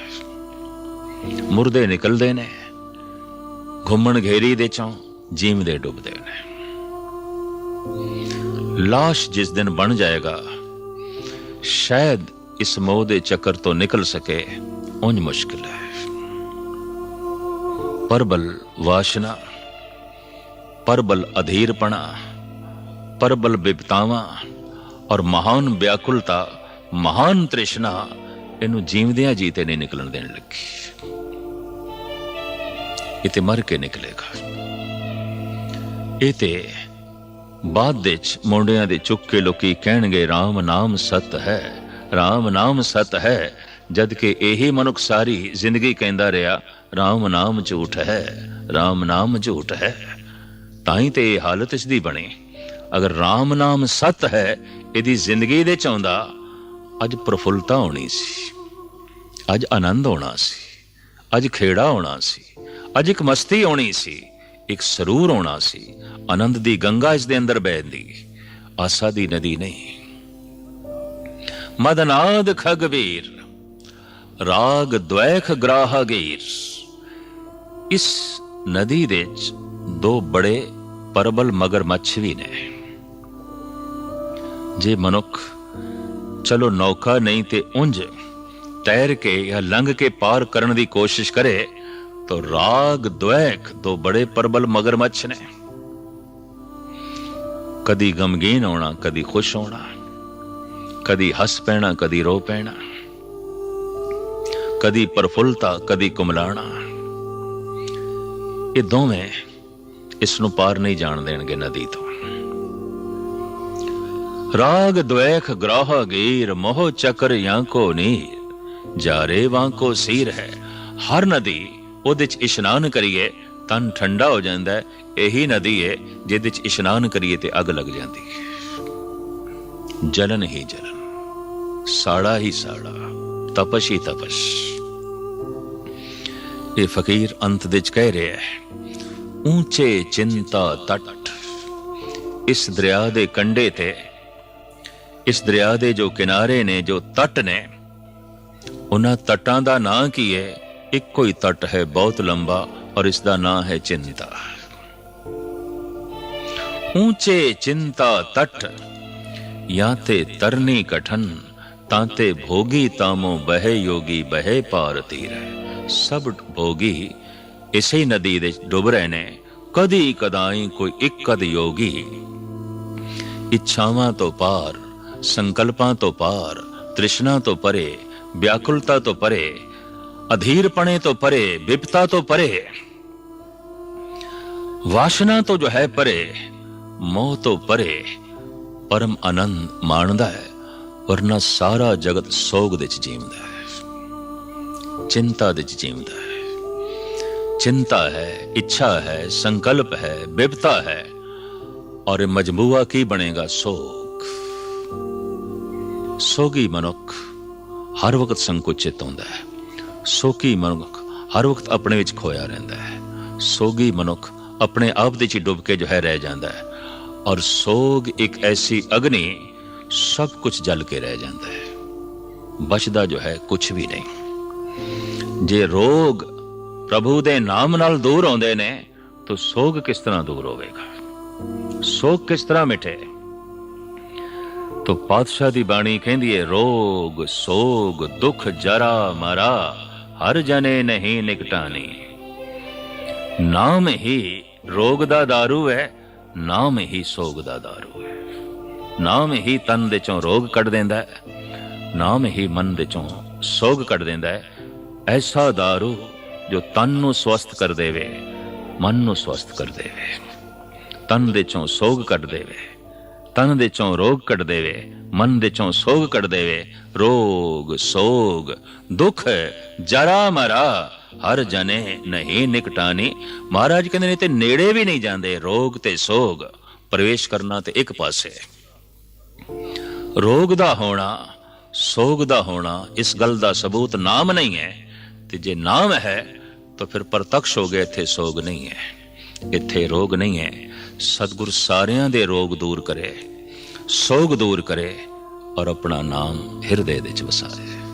ਮੁਰਦੇ ਨਿਕਲਦੇ ਨੇ, ਘੁੰਮਣ ਘੇਰੀ ਦੇ ਚੋਂ ਜੀਵਦੇ ਡੁੱਬਦੇ ਨੇ। ਲਾਸ਼ ਜਿਸ ਦਿਨ ਬਣ ਜਾਏਗਾ, ਸ਼ਾਇਦ ਇਸ ਮੋਹ ਦੇ ਚੱਕਰ ਤੋਂ ਨਿਕਲ ਸਕੇ, ਉਂਝ ਮੁਸ਼ਕਿਲ ਹੈ। ਪਰਬਲ ਵਾਸ਼ਨਾ, ਪਰਬਲ ਅਧੀਰਪਣਾ, ਪਰਬਲ ਬਿਪਤਾਵਾਂ ਔਰ ਮਹਾਨ ਵਿਆਕੁਲਤਾ, ਮਹਾਨ ਤ੍ਰਿਸ਼ਨਾ, ਇਹਨੂੰ ਜੀਵਦਿਆਂ ਜੀਤੇ ਨਹੀਂ ਨਿਕਲਣ ਦੇਣ ਲੱਗੀ। ਇਹ ਤੇ ਮਰ ਕੇ ਨਿਕਲੇਗਾ। ਇਹ ਤੇ ਬਾਅਦ ਵਿੱਚ ਮੁੰਡਿਆਂ ਦੇ ਚੁੱਕ ਕੇ ਲੋਕੀ ਕਹਿਣਗੇ RAM ਨਾਮ ਸਤ ਹੈ। RAM ਨਾਮ ਸਤ ਹੈ, ਜਦ ਕਿ ਇਹੀ ਮਨੁੱਖ ਸਾਰੀ ਜ਼ਿੰਦਗੀ ਕਹਿੰਦਾ ਰਿਹਾ RAM ਨਾਮ ਝੂਠ ਹੈ RAM ਨਾਮ ਝੂਠ ਹੈ। ਤਾਂ ਹੀ ਤੇ ਇਹ ਹਾਲਤ ਇਸ ਦੀ ਬਣੀ। ਅਗਰ RAM ਨਾਮ ਸਤ ਹੈ, ਇਹਦੀ ਜ਼ਿੰਦਗੀ ਦੇ ਚ ਆਉਂਦਾ ਅੱਜ ਪ੍ਰਫੁੱਲਤਾ ਹੋਣੀ ਸੀ। ਅੱਜ ਆਨੰਦ ਹੋਣਾ ਸੀ। ਅੱਜ ਖੇੜਾ ਹੋਣਾ ਸੀ। ਅੱਜ ਇੱਕ ਮਸਤੀ ਹੋਣੀ ਸੀ। ਇੱਕ ਸਰੂਰ ਹੋਣਾ ਸੀ। ਆਨੰਦ ਦੀ ਗੰਗਾ ਇਸ ਦੇ ਅੰਦਰ ਬਹਿੰਦੀ। ਆਸਾ ਦੀ ਨਦੀ ਨਹੀਂ। ਮਦਨਾਦ ਖਗਵੀਰ, ਰਾਗ ਦ્વੈਖ ਗ੍ਰਾਹਗੀਰ। ਇਸ ਨਦੀ ਦੇ ਚ ਦੋ ਬੜੇ ਪਰਬਲ ਮਗਰਮੱਛ ਵੀ ਨੇ। ਜੇ ਮਨੁੱਖ ਚਲੋ ਨੌਕਾ ਨਹੀਂ ਤੇ ਉਂਝ ਤੈਰ ਕੇ ਜਾਂ ਲੰਘ ਕੇ ਪਾਰ ਕਰਨ ਦੀ ਕੋਸ਼ਿਸ਼ ਕਰੇ, ਤਾਂ ਰਾਗ ਦ્વੈਖ ਦੋ ਬੜੇ ਪਰਬਲ ਮਗਰਮੱਛ ਨੇ। ਕਦੀ ਗਮਗੀਨ ਹੋਣਾ ਕਦੀ ਖੁਸ਼ ਹੋਣਾ ਕਦੀ ਹੱਸ ਪੈਣਾ, ਕਦੀ ਰੋ ਪੈਣਾ। ਕਦੀ ਪਰਫੁੱਲਤਾ, ਕਦੀ ਕੁਮਲਾਣਾ। ਇਹ ਦੋਵੇਂ ਇਸ ਨੂੰ ਪਾਰ ਨਹੀਂ ਜਾਣ ਦੇਣਗੇ ਨਦੀ ਤੋਂ। ਰਾਗ ਦ્વੈਖ ਗ੍ਰਾਹ, ਗੀਰ, ਮੋਹ, ਚੱਕਰ ਜਾਂ ਕੋ ਨੀਰ ਜਾਰੇ ਵਾਂ ਕੋ ਸੀਰ ਹੈ। ਹਰ ਨਦੀ ਉਹਦੇ ਚ ਇਸ਼ਨਾਨ ਕਰੀਏ, ਤਨ ਠੰਡਾ ਹੋ ਜਾਂਦਾ ਇਹੀ ਨਦੀ ਹੈ ਜਿਹਦੇ ਚ ਇਸ਼ਨਾਨ ਕਰੀਏ ਤੇ ਅੱਗ ਲੱਗ ਜਾਂਦੀ ਹੈ। ਜਲਨ ਹੀ ਜਲਨ। ਸਾੜਾ ਹੀ ਸਾੜਾ, ਤਪਸ਼ ਹੀ ਤਪਸ਼। ਇਹ ਫਕੀਰ ਅੰਤ ਦੇ ਕਹਿ ਰਿਹਾ ਹੈ ਉੱਚੇ ਚਿੰਤਾ ਤਟ, ਇਸ ਦਰਿਆ ਦੇ ਕੰਢੇ ਤੇ, ਇਸ ਦਰਿਆ ਦੇ ਜੋ ਕਿਨਾਰੇ ਨੇ, ਜੋ ਤਟ ਨੇ, ਉਹਨਾਂ ਤਟਾਂ ਦਾ ਨਾਂ ਕੀ ਹੈ? ਇੱਕੋ ਹੀ ਤਟ ਹੈ ਬਹੁਤ ਲੰਬਾ ਔਰ ਇਸ ਦਾ ਨਾਂ ਹੈ ਚਿੰਤਾ। ਉੱਚੇ ਚਿੰਤਾ ਤਟ ਜਾਂ ਤੇ ਤਰਨੀ ਕਠਨ ਤਾਂ ਤੇ ਭੋਗੀ ਤਾਮੋ ਬਹਿ ਯੋਗੀ ਬਹਿ ਪਾਰ ਤੀਰ ਸਭ ਭੋਗੀ ਇਸੇ ਨਦੀ ਦੇ ਡੁੱਬ ਰਹੇ ਨੇ ਕਦੀ ਕਦਾਈ ਕੋਈ ਇੱਕ ਕਦ ਯੋਗੀ ਇੱਛਾਵਾਂ ਤੋਂ ਪਾਰ ਸੰਕਲਪਾਂ ਤੋਂ ਪਾਰ ਤ੍ਰਿਸ਼ਨਾ ਤੋਂ ਪਰੇ ਵਿਆਕੁਲਤਾ ਤੋਂ ਪਰੇ ਅਧੀਰਪਣੇ ਤੋਂ ਪਰੇ ਵਿਪਤਾ ਤੋਂ ਪਰੇ ਵਾਸ਼ਨਾ ਤੋਂ ਜੋ ਹੈ ਪਰੇ ਮੋਹ ਤੋਂ ਪਰੇ ਪਰਮ ਆਨੰਦ ਮਾਣਦਾ ਹੈ ਵਰਨਾ ਸਾਰਾ ਜਗਤ ਸੋਗ ਦੇ ਚ ਜੀਵਦਾ ਹੈ। ਚਿੰਤਾ ਦੇ ਚ ਜੀਵਦਾ ਹੈ। ਚਿੰਤਾ ਹੈ, ਇੱਛਾ ਹੈ, ਸੰਕਲਪ ਹੈ, ਬਿਪਤਾ ਹੈ। ਔਰ ਇਹ ਮਜਮੂਆ ਕੀ ਬਣੇਗਾ? ਸੋਗ। ਸੋਗੀ ਮਨੁੱਖ ਹਰ ਵਕਤ ਸੰਕੁਚਿਤ ਹੁੰਦਾ ਹੈ। ਸੋਗੀ ਮਨੁੱਖ ਹਰ ਵਕਤ ਆਪਣੇ ਵਿੱਚ ਖੋਇਆ ਰਹਿੰਦਾ ਹੈ। ਸੋਗੀ ਮਨੁੱਖ ਆਪਣੇ ਆਪ ਦੇ ਚ ਹੀ ਡੁੱਬ ਕੇ ਜੋ ਹੈ ਰਹਿ ਜਾਂਦਾ ਹੈ। ਔਰ ਸੋਗ ਇੱਕ ਐਸੀ ਅਗਨੀ ਸਭ ਕੁਝ ਜਲ ਕੇ ਰਹਿ ਜਾਂਦਾ ਹੈ ਬਚਦਾ ਜੋ ਹੈ ਕੁਝ ਵੀ ਨਹੀਂ ਜੇ ਰੋਗ ਪ੍ਰਭੂ ਦੇ ਨਾਮ ਨਾਲ ਦੂਰ ਆਉਂਦੇ ਨੇ ਤਾਂ ਸੋਗ ਕਿਸ ਤਰ੍ਹਾਂ ਦੂਰ ਹੋਵੇਗਾ ਸੋਗ ਕਿਸ ਤਰ੍ਹਾਂ ਮਿਟੇ ਤੋ ਪਾਤਸ਼ਾਹ ਦੀ ਬਾਣੀ ਕਹਿੰਦੀ ਹੈ ਰੋਗ ਸੋਗ ਦੁੱਖ ਜਰਾ ਮਰਾ ਹਰ ਜਨੇ ਨਹੀਂ ਨਿਕਟਾਨੀ ਨਾਮ ਹੀ ਰੋਗ ਦਾ दारू ਹੈ ਨਾਮ ਹੀ ਸੋਗ ਦਾ दारू ਹੈ ਨਾਮ ਹੀ ਤਨ ਦੇ ਚੋਂ ਰੋਗ ਕੱਢ ਦਿੰਦਾ ਹੈ, ਨਾਮ ਹੀ ਮਨ ਦੇ ਚੋਂ ਸੋਗ ਕੱਢ ਦਿੰਦਾ ਹੈ। ਐਸਾ दारू ਜੋ ਤਨ ਨੂੰ ਸਵਸਥ ਕਰ ਦੇਵੇ, ਮਨ ਨੂੰ ਸਵਸਥ ਕਰ ਦੇਵੇ। ਤਨ ਦੇ ਚੋਂ ਸੋਗ ਕੱਢ ਦੇਵੇ, ਤਨ ਦੇ ਚੋਂ ਰੋਗ ਕੱਢ ਦੇਵੇ, ਮਨ ਦੇ ਚੋਂ ਸੋਗ ਕੱਢ ਦੇਵੇ। ਰੋਗ, ਸੋਗ, ਦੁੱਖ, ਜਰਾ ਮਰਾ, ਹਰ ਜਨੇ ਨਹੀਂ ਨਿਕਟਾਨੀ। ਮਹਾਰਾਜ ਕਹਿੰਦੇ ਨੇ ਤੇ ਨੇੜੇ ਵੀ ਨਹੀਂ ਜਾਂਦੇ, ਰੋਗ ਤੇ ਸੋਗ, ਪ੍ਰਵੇਸ਼ ਕਰਨਾ ਤੇ ਇੱਕ ਪਾਸੇ। ਰੋਗ ਦਾ ਹੋਣਾ, ਸੋਗ ਦਾ ਹੋਣਾ, ਇਸ ਗੱਲ ਦਾ ਸਬੂਤ ਨਾਮ ਨਹੀਂ ਹੈ। ਤੇ ਜੇ ਨਾਮ ਹੈ, ਤਾਂ ਫਿਰ ਪ੍ਰਤੱਖ ਹੋ ਗਿਆ ਇੱਥੇ ਸੋਗ ਨਹੀਂ ਹੈ। ਇੱਥੇ ਰੋਗ ਨਹੀਂ ਹੈ। ਸਤਿਗੁਰ ਸਾਰਿਆਂ ਦੇ ਰੋਗ ਦੂਰ ਕਰੇ, ਸੋਗ ਦੂਰ ਕਰੇ ਔਰ ਆਪਣਾ ਨਾਮ ਹਿਰਦੇ ਵਿੱਚ ਵਸਾਏ